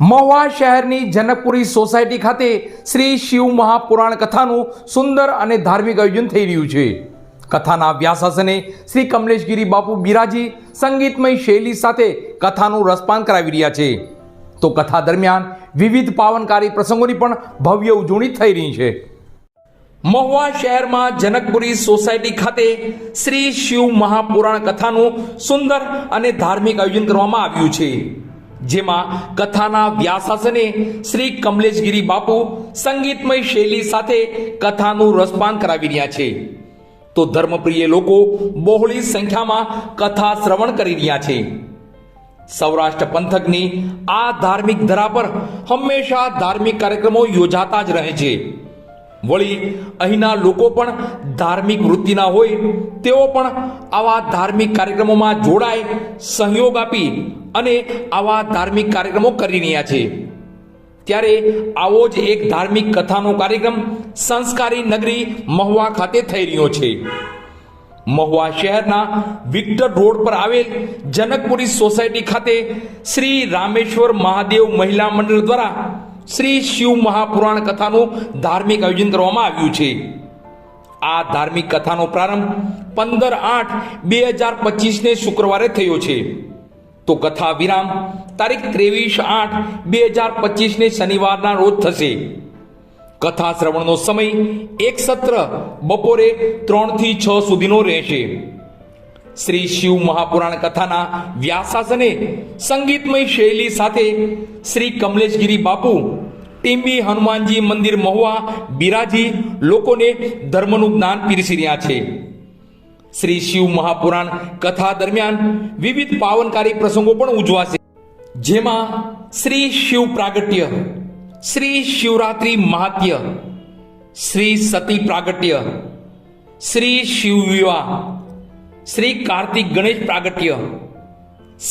મહુવા શહેરની જનકપુરી સોસાયટી ખાતે શ્રી શિવ મહાપુરાણ કથાનું સુંદર અને ધાર્મિક આયોજન થઈ રહ્યું છે. કથાના વ્યાસાસને શ્રી કમલેશગીરી બાપુ બિરાજી સંગીતમય શૈલી સાથે કથાનું રસપાન કરાવી રહ્યા છે. તો કથા દરમિયાન વિવિધ પાવનકારી પ્રસંગોની પણ ભવ્ય ઉજવણી થઈ રહી છે. મહુવા શહેરમાં જનકપુરી સોસાયટી ખાતે શ્રી શિવ મહાપુરાણ કથાનું સુંદર અને ધાર્મિક આયોજન કરવામાં આવ્યું છે. જેમાં કથાના વ્યાસાસને શ્રી કમલેશગીરી બાપુ સંગીતમય શૈલી સાથે કથાનું રસપાન કરાવી રહ્યા છે. તો ધર્મપ્રિય લોકો બહોળી સંખ્યામાં કથા શ્રવણ કરી રહ્યા છે. સૌરાષ્ટ્ર પંથકની આ ધાર્મિક ધરા પર હંમેશા ધાર્મિક કાર્યક્રમો યોજાતા જ રહે છે. વળી અહીંના લોકો પણ ધાર્મિક વૃત્તિના હોય, તેઓ પણ આવા ધાર્મિક કાર્યક્રમોમાં જોડાય, સહયોગ આપી અને આવા ધાર્મિક કાર્યક્રમો કરી રહ્યા છે. ત્યારે આવો જ એક ધાર્મિક કથાનો કાર્યક્રમ સંસ્કારી નગરી મહુવા ખાતે થઈ રહ્યો છે. મહુવા શહેરના વિક્ટર રોડ પર આવેલ જનકપુરી સોસાયટી ખાતે શ્રી રામેશ્વર મહાદેવ મહિલા મંડળ દ્વારા શ્રી શિવ મહાપુરાણ કથાનું ધાર્મિક આયોજન કરવામાં આવ્યું છે. આ ધાર્મિક કથાનો પ્રારંભ પંદર આઠ બે હજાર પચીસને શુક્રવારે થયો છે. તો કથા વિરામ તારીખ ત્રેવીસ આઠ બે હજાર પચીસને શનિવારના રોજ થશે. કથા શ્રવણનો સમય એક સત્ર બપોરે ત્રણથી છ સુધીનો રહેશે. શ્રી શિવ મહાપુરાણ કથાના વ્યાસાસને સંગીતમય શૈલી સાથે શ્રી કમલેશગીરી બાપુ ટીમ્બી હનુમાનજી મંદિર મહુવા બિરાજી લોકોને ધર્મનું જ્ઞાન પીરસી રહ્યા છે. શ્રી શિવ મહાપુરાણ કથા દરમિયાન વિવિધ પાવનકારી પ્રસંગો પણ ઉજવાશે. જેમાં શ્રી શિવ પ્રાગટ્ય, શ્રી શિવરાત્રિ મહાત્ય, શ્રી સતી પ્રાગટ્ય, શ્રી શિવ વિવાહ, શ્રી કાર્તિક ગણેશ પ્રાગટ્ય,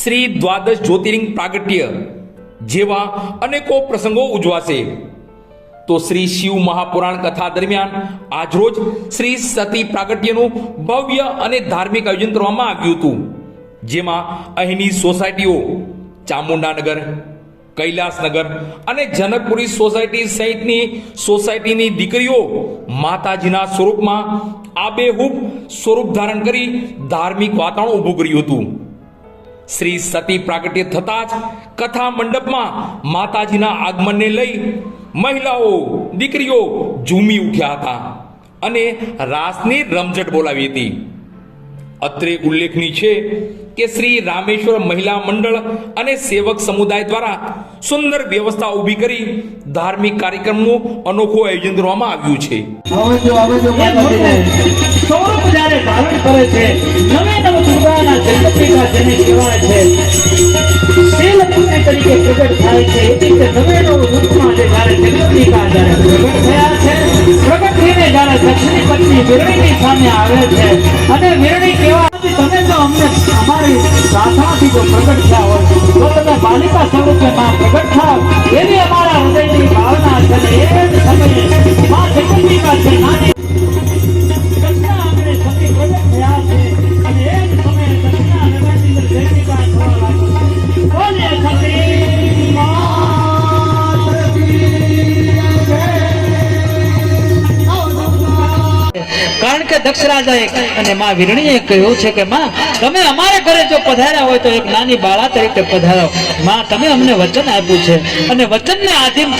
શ્રી દ્વાદશ જ્યોતિર્લિંગ પ્રાગટ્ય જેવા અનેકો પ્રસંગો ઉજવાશે. તો શ્રી શિવ મહાપુરાણ કથા દરમિયાન આજરોજ શ્રી સતી પ્રાગટ્યનું ભવ્ય અને ધાર્મિક આયોજન કરવામાં આવ્યું હતું. જેમાં અહીંની સોસાયટીઓ ચામુંડાનગર, કૈલાસનગર અને જનકપુરી સોસાયટી સહિતની સોસાયટીની દીકરીઓ માતાજીના સ્વરૂપમાં આબેહૂબ સ્વરૂપ ધારણ કરી ધાર્મિક વાતાવરણ ઊભું કર્યું હતું. શ્રી સતી પ્રાગટ્ય થતાં જ કથા મંડપમાં માતાજીના આગમનને લઈ મહિલાઓ દીકરીઓ ઝૂમી ઉઠ્યા હતા અને રાસની રમઝટ બોલાવી હતી. અત્રે ઉલ્લેખનીય છે કે શ્રી રામેશ્વર મહિલા મંડળ અને સેવક સમુદાય દ્વારા સુંદર વ્યવસ્થા ઊભી કરી ધાર્મિક કાર્યક્રમનું અનોખું આયોજન કરવામાં આવ્યું છે. તરીકે પ્રગટ થાય છે પ્રગટ થયા જ્યારે દક્ષિણી પત્ની વિરણીની સામે આવે છે. અને વિરણી કહેવા તમે તો અમને અમારી પ્રાર્થનાથી જો પ્રગટ થયા તો તમે બાલિકા સ્વરૂપે પ્રગટ થાવ એવી અમારા હૃદયની ભાવના છે એ જ સમયે નાની દક્ષરાજાએ અને માં વિરણીએ કહ્યું છે કે, માં, તમે અમારે ઘરે જો પધાર્યા હોય તો એક નાની બાળા તરીકે પધારો. માં, તમે અમને વચન આપ્યું છે. અને વચનને આધીન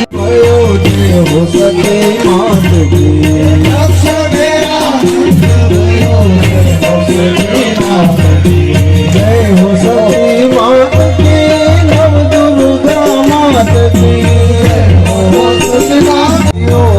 Oh